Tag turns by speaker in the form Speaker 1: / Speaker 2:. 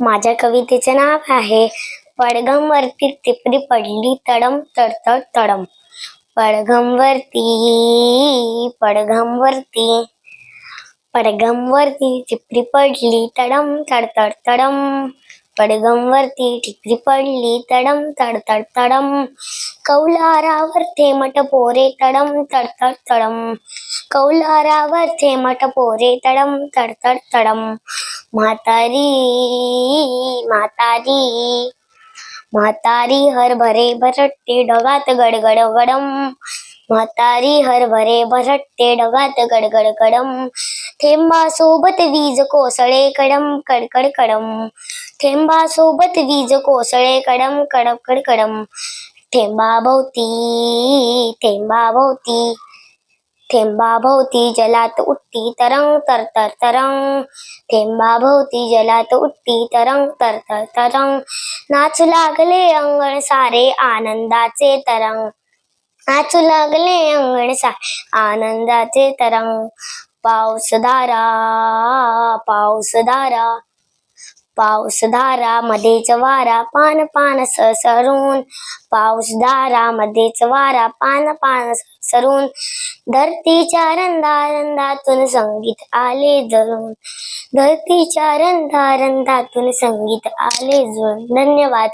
Speaker 1: माझ्या कवितेचे नाव आहे पडगमवरती टिपरी पडली तडम तडतड तडम. पडगमवरती पडगमवरती पडगमवरती टिपरी पडली तडम तडतड तडम. पडगमवरती टिपरी पडली तडम तडतड तडम. कौलारावर थेमट पोरे तडम तडतड तडम. कौलारावर थेमट पोरे तडम तडतड तडम. म्हातारी म्हातारी. म्हातारी हरभरे भरटते ढगात गडगड गडम. म्हातारी हरभरे भरटते ढगात गडगड गडम. थेंबा सोबत वीज कोसळे कडम कडकड कडम. थेंबा सोबत वीज कोसळे कडम कडकड कडम. थेंबाभोवती थेंबाभोवती थेंबाभोवती जलात उठती तरंग तरतर तरंग. थेंबाभोवती जलात उठती तरंग तरतर तरंग. नाचू लागले अंगण सारे आनंदाचे तरंग. नाचू लागले अंगण सारे आनंदाचे तरंग. पाऊसधारा पाऊसधारा पाऊसधारा मध्येच वारा पान पान सरून पाऊस मध्येच वारा पान पान सरून धरतीच्या रंधा रंधातून संगीत आले जळून. धरतीच्या रंधा रंधातून संगीत आले जळून. धन्यवाद.